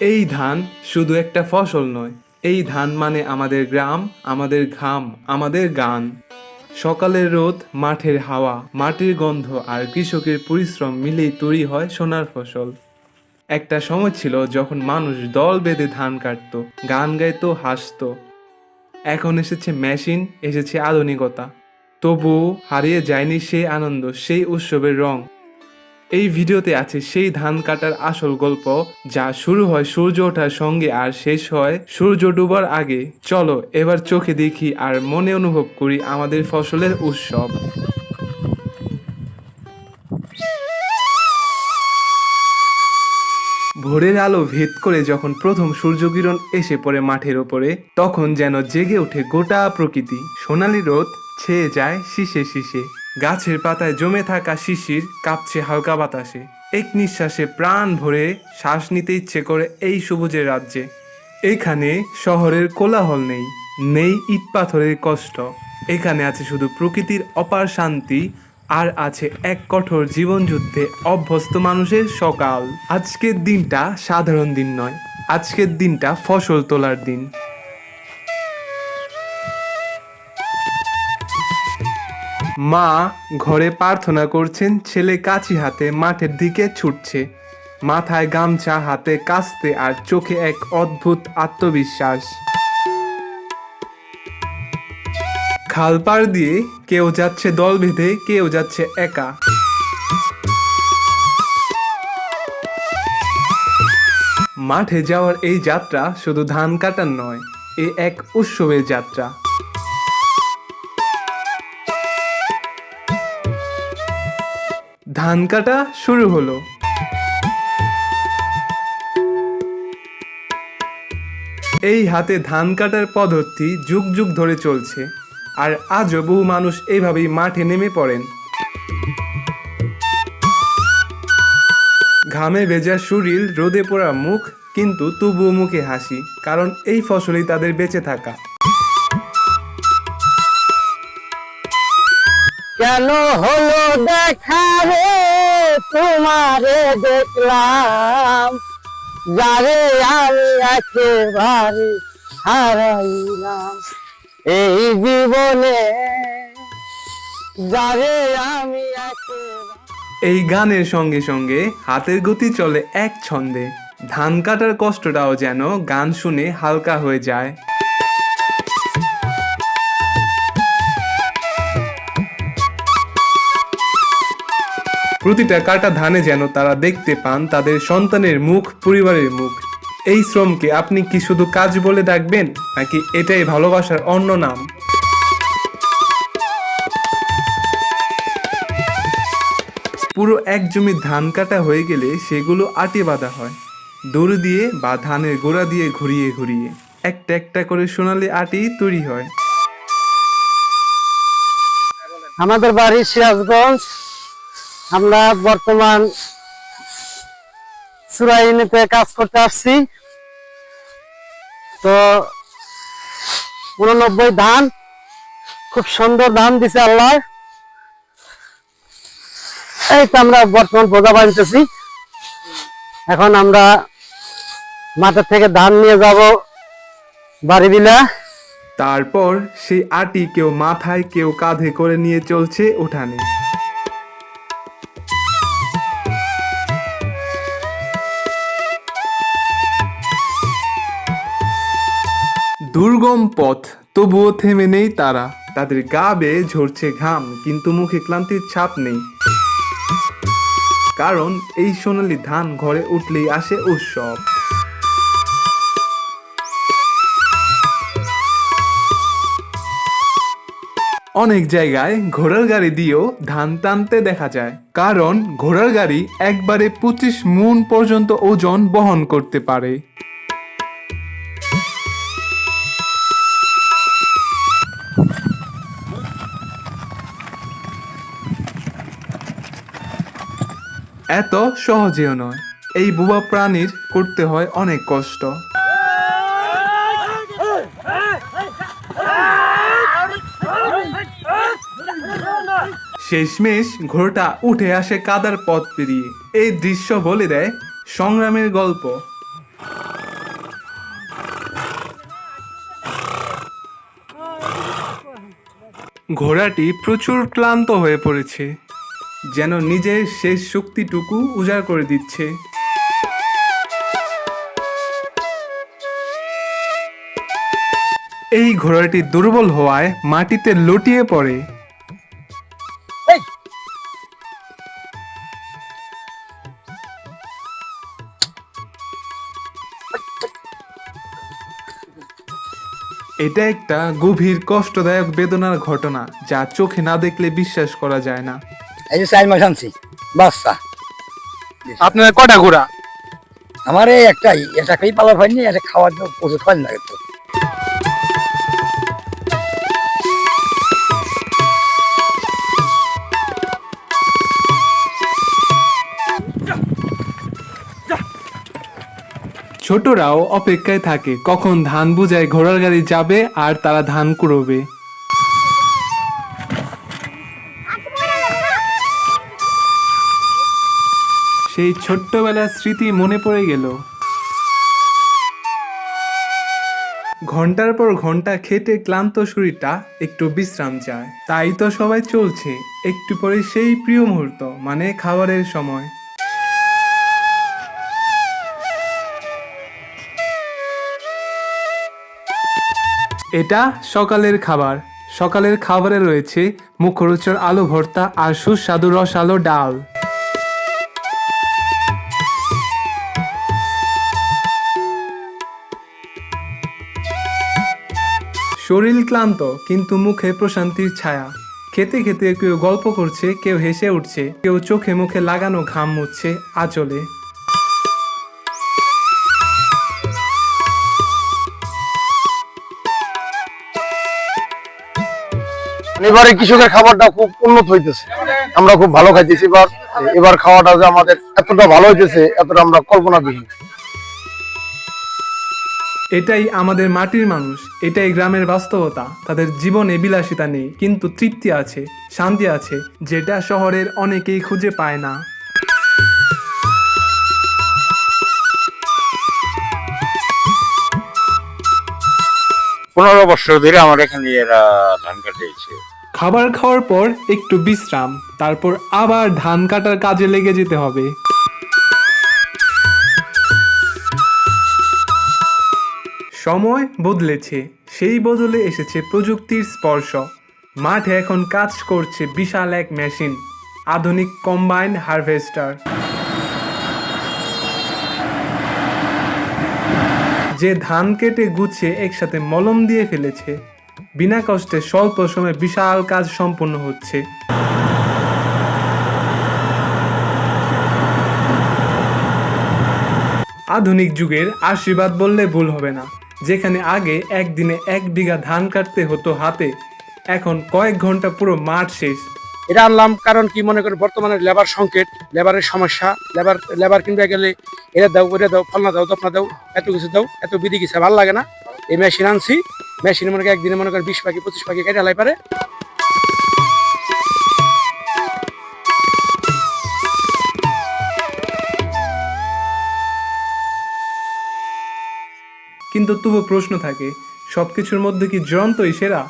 এই ধান শুধু একটা ফসল নয়, এই ধান মানে আমাদের গ্রাম, আমাদের ঘাম, আমাদের গান। সকালের রোদ, মাঠের হাওয়া, মাটির গন্ধ আর কৃষকের পরিশ্রম মিলেই তৈরি হয় সোনার ফসল। একটা সময় ছিল যখন মানুষ দল বেঁধে ধান কাটতো, গান গাইতো, হাসতো। এখন এসেছে মেশিন, এসেছে আধুনিকতা। তবুও হারিয়ে যায়নি সেই আনন্দ, সেই উৎসবের রং। এই ভিডিওতে আছে সেই ধান কাটার আসল গল্প যা শুরু হয় সূর্য ওঠার সঙ্গে আর শেষ হয় সূর্য ডুবার আগে। চলো এবার চোখে দেখি আর মনে অনুভব করি আমাদের ফসলের উৎসব। ভোরের আলো ভেদ করে যখন প্রথম সূর্যকিরণ এসে পড়ে মাঠের ওপরে, তখন যেন জেগে ওঠে গোটা প্রকৃতি। সোনালি রোদ ছেয়ে যায় শীষে শীষে। গাছের পাতায় জমে থাকা শিশির কাঁপছে হালকা বাতাসে। এক নিঃশ্বাসে প্রাণ ভরে শ্বাস নিতে ইচ্ছে করে এই সবুজের রাজ্যে। এখানে শহরের কোলাহল নেই নেই ইট পাথরের কষ্ট। এখানে আছে শুধু প্রকৃতির অপার শান্তি, আর আছে এক কঠোর জীবনযুদ্ধে অভ্যস্ত মানুষের সকাল। আজকের দিনটা সাধারণ দিন নয়, আজকের দিনটা ফসল তোলার দিন। মা ঘরে প্রার্থনা করছেন, ছেলে কাছি হাতে মাঠের দিকে ছুটছে। মাথায় গামছা, হাতে কাস্তে আর চোখে এক অদ্ভুত আত্মবিশ্বাস। খাল পার দিয়ে কেউ যাচ্ছে দল বেঁধে, কেউ যাচ্ছে একা। মাঠে যাওয়ার এই যাত্রা শুধু ধান কাটার নয়, এ এক উৎসবের যাত্রা। ধান কাটা শুরু হলো। এই হাতে ধান কাটার পদ্ধতি যুগ যুগ ধরে চলছে, আর আজও বহু মানুষ এইভাবেই মাঠে নেমে পড়েন। ঘামে ভেজা শরীর রোদে পোড়া মুখ, কিন্তু তবুও মুখে হাসি, কারণ এই ফসলই তাদের বেঁচে থাকা। কেন হলো দেখা রে? তোমারে দেখলাম। যারে আমি একেবারে হারাইলাম। এই জীবনে যারে আমি এই গানের সঙ্গে সঙ্গে হাতের গতি চলে এক ছন্দে। ধান কাটার কষ্টটাও যেন গান শুনে হালকা হয়ে যায়। প্রতিটা কাটা ধানে যেন তারা দেখতে পান তাদের সন্তানের মুখ, পরিবারের মুখ। এই শ্রমকে আপনি কি শুধু কাজ বলে ডাকবেন, নাকি এটাই ভালোবাসার অন্য নাম? পুরো এক জমি ধান কাটা হয়ে গেলে সেগুলো আটে বাঁধা হয়। দড়ি দিয়ে বা ধানের গোড়া দিয়ে ঘুরিয়ে ঘুরিয়ে। একটা একটা করে সোনালি আটি তৈরি হয়। আমাদের বাড়ি সিরাজগঞ্জ। আমরা বর্তমান সুরাইনিতে কাজ করতে আসছি। তো উননব্বই ধান, খুব সুন্দর ধান দিছে আল্লাহ। এই তো আমরা বর্তমান বোঝা বানতেছি। এখন আমরা মাঠের থেকে ধান নিয়ে যাব বাড়ি বিলা। তারপর সেই আটি কেউ মাথায়, কেউ কাঁধে করে নিয়ে চলছে উঠানে। দুর্গম পথ, তবুও থেমে নেই তারা। তাদের গা বেয়ে ঝরছে ঘাম, কিন্তু মুখে ক্লান্তির ছাপ নেই। কারণ এই সোনালি ধান ঘরে উঠলেই আসে উৎসব। অনেক জায়গায় ঘোড়ার গাড়ি দিয়েও ধান টানতে দেখা যায়। কারণ ঘোড়ার গাড়ি একবারে পঁচিশ মুন পর্যন্ত ওজন বহন করতে পারে। এত সহজেও নয়। এই বুবা প্রাণীর করতে হয় অনেক কষ্ট। শেষমেশ ঘোড়াটা উঠে আসে কাদার পথ পেরিয়ে। এই দৃশ্য বলে দেয় সংগ্রামের গল্প। ঘোড়াটি প্রচুর ক্লান্ত হয়ে পড়েছে। যেন নিজের শেষ শক্তিটুকু উজাড় করে দিচ্ছে। এই ঘোড়াটি দুর্বল হওয়ায় মাটিতে লটিয়ে পড়ে। এটা একটা গভীর কষ্টদায়ক বেদনার ঘটনা যা চোখে না দেখলে বিশ্বাস করা যায় না। এই যে চার মাস আনছি। বাচ্চা। আপনার কটা ঘোড়া? আমার এই একটাই। এটাকেই পালার হয়নি এটা খাওয়ার জন্য প্রচুর খাওয়ার লাগে তো। ছোটরাও অপেক্ষায় থাকে কখন ধান বুঝায় ঘোড়ার গাড়ি যাবে আর তারা ধান কুড়োবে। সেই ছোট্টবেলার স্মৃতি মনে পড়ে গেল। ঘণ্টার পর ঘণ্টা খেটে ক্লান্ত শরীরটা একটু বিশ্রাম চায় তাই তো সবাই চলছে, একটু পরে সেই প্রিয় মুহূর্ত মানে খাবারের সময়। এটা সকালের খাবার। সকালের খাবারে রয়েছে মুখরোচর আলু ভর্তা আর সুস্বাদু রসালো ডাল। শরীর ক্লান্ত, কিন্তু মুখে প্রশান্তির ছায়া। খেতে খেতে কেউ গল্প করছে, কেউ হেসে উঠছে, কেউ চোখে মুখে লাগানো ঘাম মুছছে আঁচলে। এবারে কৃষকের খাবারটা খুব উন্নত হইতেছে। আমরা খুব ভালো খাইতেছি, এবার এবার খাওয়াটা যে আমাদের এতটা ভালো হইতেছে, এতটা আমরা কল্পনাবিহীন এটাই আমাদের মাটির মানুষ এটাই গ্রামের বাস্তবতা। তাদের জীবনে বিলাসিতা নেই কিন্তু তৃপ্তি আছে শান্তি আছে যেটা শহরের অনেকেই খুঁজে পায় না। পনেরো বছর ধরে আমার এখানে এরা ধান কাটিয়েছে খাবার খাওয়ার পর একটু বিশ্রাম তারপর আবার ধান কাটার কাজে লেগে যেতে হবে। সময় বদলেছে। সেই বদলে এসেছে প্রযুক্তির স্পর্শ। মাঠে এখন কাজ করছে বিশাল এক মেশিন, আধুনিক কম্বাইন হারভেস্টার। যে ধান কেটে গুছিয়ে একসাথে মলম দিয়ে ফেলেছে, বিনা কষ্টে স্বল্প সময়ে বিশাল কাজ সম্পন্ন হচ্ছে। আধুনিক যুগের আশীর্বাদ বললে ভুল হবে না। যেখানে আগে একদিনে এক বিঘা ধান কাটতে হতো হাতে, এখন কয়েক ঘণ্টা পুরো মাঠ শেষ। এটা আনলাম কারণ কি মনে করেন, বর্তমানে লেবার সংকট লেবারের সমস্যা লেবার লেবার কিনবে গেলে এটা দাও, ওটা দাও, ফলনা দাও দপনা দাও, এত কিছু দাও, এত বিধি কিছু, ভালো লাগে না। এই মেশিন আনছি মেশিনে মনে করেন একদিনে মনে করেন বিশ পাখি, পঁচিশ পাখি কেটে লাই পারে। কিন্তু তবু প্রশ্ন থাকে সব কিছুর মধ্যে কি যন্ত্রই সেরা?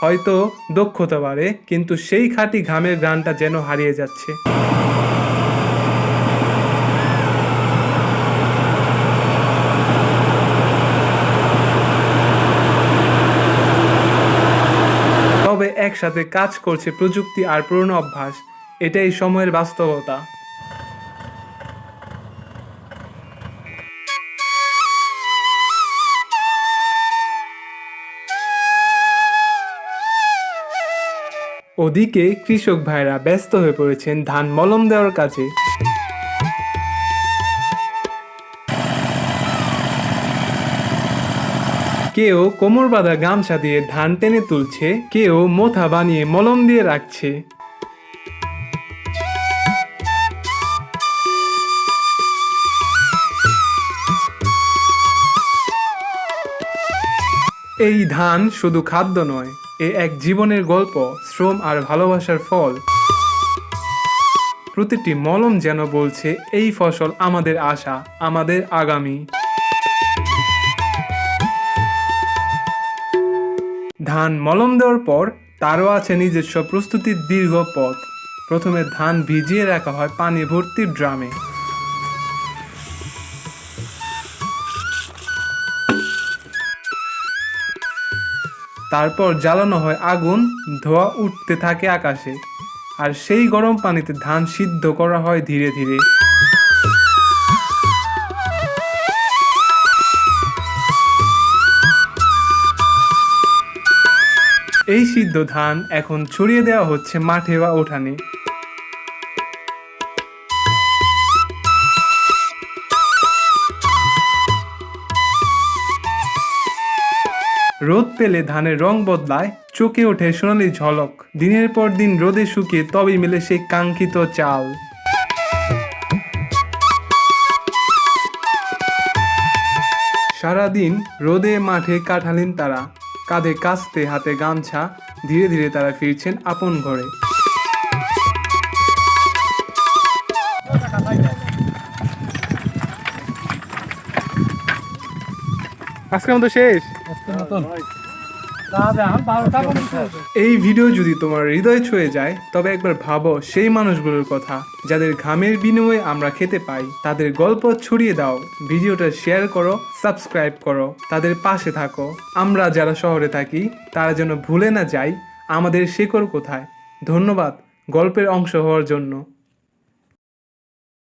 হয়তো দক্ষতা বাড়ে, কিন্তু সেই খাঁটি ঘামের গানটা যেন হারিয়ে যাচ্ছে। তবে একসাথে কাজ করছে প্রযুক্তি আর পুরনো অভ্যাস, এটাই সময়ের বাস্তবতা। ওদিকে কৃষক ভাইরা ব্যস্ত হয়ে পড়েছেন ধান মলম দেওয়ার কাজে। কেউ কোমর বাঁধা গামছা দিয়ে ধান টেনে তুলছে, কেউ মোথা বানিয়ে মলম দিয়ে রাখছে। এই ধান শুধু খাদ্য নয় এ এক জীবনের গল্প, শ্রম আর ভালোবাসার ফল। প্রতিটি মলম যেন বলছে, এই ফসল আমাদের আশা, আমাদের আগামী। ধান মলম দেওয়ার পর, তারও আছে নিজস্ব প্রস্তুতির দীর্ঘ পথ। প্রথমে ধান ভিজিয়ে রাখা হয় পানি ভর্তি ড্রামে। তারপর জ্বালানো হয় আগুন, ধোয়া উঠতে থাকে আকাশে, আর সেই গরম পানিতে ধান সিদ্ধ করা হয় ধীরে ধীরে। এই সিদ্ধ ধান এখন ছড়িয়ে দেওয়া হচ্ছে মাঠে বা উঠানে। রোদ পেলে ধানের রং বদলায়, চোখে ওঠে সোনালি ঝলক। দিনের পর দিন রোদে শুকিয়ে তবেই মেলে সেই কাঙ্ক্ষিত চাল। সারাদিন রোদে মাঠে কাটালেন তারা। কাঁধে কাস্তে হাতে গামছা, ধীরে ধীরে তারা ফিরছেন আপন ঘরে। আজকের মতো শেষ। এই ভিডিও যদি তোমার হৃদয় ছুঁয়ে যায়, তবে একবার ভাবো সেই মানুষগুলোর কথা। যাদের ঘামের বিনিময়ে আমরা খেতে পাই, তাদের গল্প ছড়িয়ে দাও, ভিডিওটা শেয়ার করো, সাবস্ক্রাইব করো, তাদের পাশে থাকো। আমরা যারা শহরে থাকি, তারা যেন ভুলে না যাই আমাদের শেকড় কোথায়। ধন্যবাদ গল্পের অংশ হওয়ার জন্য।